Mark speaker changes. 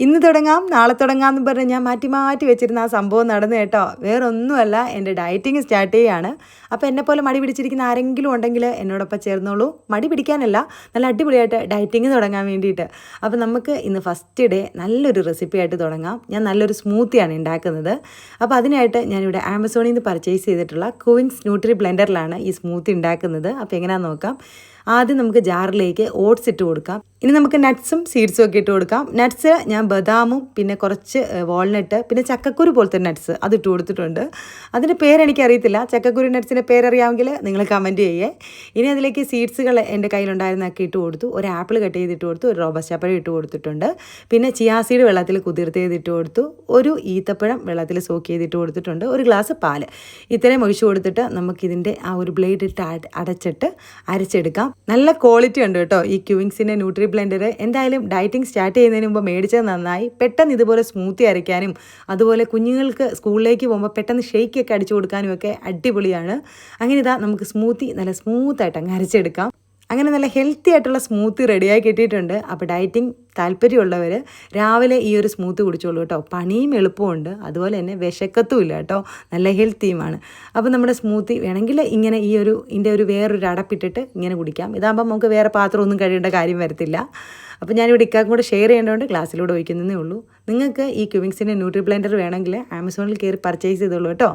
Speaker 1: ഇന്ന് തുടങ്ങാം നാളെ തുടങ്ങാം എന്ന് പറഞ്ഞ് ഞാൻ മാറ്റി മാറ്റി വെച്ചിരുന്ന ആ സംഭവം നടന്നു കേട്ടോ. വേറെ ഒന്നുമല്ല എന്റെ ഡയറ്റിങ് സ്റ്റാർട്ട് ചെയ്യുകയാണ് അപ്പോൾ എന്നെ പോലെ മടി പിടിച്ചിരിക്കുന്ന ആരെങ്കിലും ഉണ്ടെങ്കിൽ എന്നോടൊപ്പം ചേർന്നോളൂ. മടി പിടിക്കാനല്ല നല്ല അടിപൊളിയായിട്ട് ഡയറ്റിങ് തുടങ്ങാൻ വേണ്ടിയിട്ട്. അപ്പോൾ നമുക്ക് ഇന്ന് ഫസ്റ്റ് ഡേ നല്ലൊരു റെസിപ്പി ആയിട്ട് തുടങ്ങാം. ഞാൻ നല്ലൊരു സ്മൂത്തിയാണ് ഉണ്ടാക്കുന്നത്. അപ്പോൾ അതിനായിട്ട് ഞാനിവിടെ ആമസോണിൽ നിന്ന് പർച്ചേസ് ചെയ്തിട്ടുള്ള കുവിൻസ് ന്യൂട്രി ബ്ലെൻഡറിലാണ് ഈ സ്മൂത്തി ഉണ്ടാക്കുന്നത്. അപ്പോൾ എങ്ങനെയാണെന്ന് നോക്കാം. ആദ്യം നമുക്ക് ജാറിലേക്ക് ഓട്സ് ഇട്ട് കൊടുക്കാം. ഇനി നമുക്ക് നട്ട്സും സീഡ്സും ഒക്കെ ഇട്ട് കൊടുക്കാം. നട്ട്സ് ഞാൻ ബദാമും പിന്നെ കുറച്ച് വാൾനട്ട് പിന്നെ ചക്കക്കുരു പോലത്തെ നട്ട്സ് അത് ഇട്ട് കൊടുത്തിട്ടുണ്ട്. അതിന്റെ പേരെനിക്കറിയത്തില്ല ചക്കക്കുരു നട്ട്സിന്റെ പേരറിയാമെങ്കിൽ നിങ്ങൾ കമന്റ് ചെയ്യേ. ഇനി അതിലേക്ക് സീഡ്സുകൾ എന്റെ കയ്യിലുണ്ടായിരുന്നൊക്കെ ഇട്ട് കൊടുത്തു. ഒരു ആപ്പിൾ കട്ട് ചെയ്തിട്ട് കൊടുത്തു. ഒരു റോബസ്റ്റാപ്പഴം ഇട്ട് കൊടുത്തിട്ടുണ്ട്. പിന്നെ ചിയാസീഡ് വെള്ളത്തിൽ കുതിർത്ത് ചെയ്തിട്ട് കൊടുത്തു. ഒരു ഈത്തപ്പഴം വെള്ളത്തിൽ സോക്ക് ചെയ്തിട്ട് കൊടുത്തിട്ടുണ്ട്. ഒരു ഗ്ലാസ് പാൽ. ഇത്രയും ഒഴിച്ചു കൊടുത്തിട്ട് നമുക്കിതിന്റെ ആ ഒരു ബ്ലേഡ് ഇട്ട് അടച്ചിട്ട് അരച്ചെടുക്കാം. നല്ല ക്വാളിറ്റി ഉണ്ട് കേട്ടോ ഈ ക്യൂവിങ്സിന്റെ ന്യൂട്രി ബ്ലെൻഡർ എന്തായാലും ഡയറ്റിംഗ് സ്റ്റാർട്ട് ചെയ്യുന്നതിന് മുമ്പ് മേടിച്ചത് നന്നായി. പെട്ടെന്ന് ഇതുപോലെ സ്മൂത്തി അരയ്ക്കാനും അതുപോലെ കുഞ്ഞുങ്ങൾക്ക് സ്കൂളിലേക്ക് പോകുമ്പോൾ പെട്ടെന്ന് ഷെയ്ക്കൊക്കെ അടിച്ചു കൊടുക്കാനും ഒക്കെ അടിപൊളിയാണ്. അങ്ങനെ ഇതാ നമുക്ക് സ്മൂത്തി നല്ല സ്മൂത്തായിട്ട് അങ്ങ് അരച്ചെടുക്കാം. അങ്ങനെ നല്ല ഹെൽത്തി ആയിട്ടുള്ള സ്മൂത്ത് റെഡിയായി കിട്ടിയിട്ടുണ്ട്. അപ്പോൾ ഡയറ്റിംഗ് താല്പര്യമുള്ളവർ രാവിലെ ഈ ഒരു സ്മൂത്ത് കുടിച്ചോളൂ കേട്ടോ. പണിയും എളുപ്പമുണ്ട്. അതുപോലെ തന്നെ വിശക്കത്തും ഇല്ല കേട്ടോ. നല്ല ഹെൽത്തിയുമാണ് അപ്പോൾ നമ്മുടെ സ്മൂത്തി വേണമെങ്കിൽ ഇങ്ങനെ ഈ ഒരു ഇതിന്റെ ഒരു വേറൊരു അടപ്പിട്ടിട്ട് ഇങ്ങനെ കുടിക്കാം. ഇതാകുമ്പോൾ നമുക്ക് വേറെ പാത്രമൊന്നും കഴിയേണ്ട കാര്യം വരത്തില്ല. അപ്പോൾ ഞാനിവിടെ ഇക്കാക്കും കൂടെ ഷെയർ ചെയ്യേണ്ടതുകൊണ്ട് ക്ലാസ്സിലൂടെ ഒഴിക്കുന്നതേ ഉള്ളൂ. നിങ്ങൾക്ക് ഈ ക്യൂവിങ്സിന്റെ ന്യൂട്രി ബ്ലെൻഡർ വേണമെങ്കിൽ ആമസോണിൽ കയറി പർച്ചേസ് ചെയ്തോളൂ കേട്ടോ.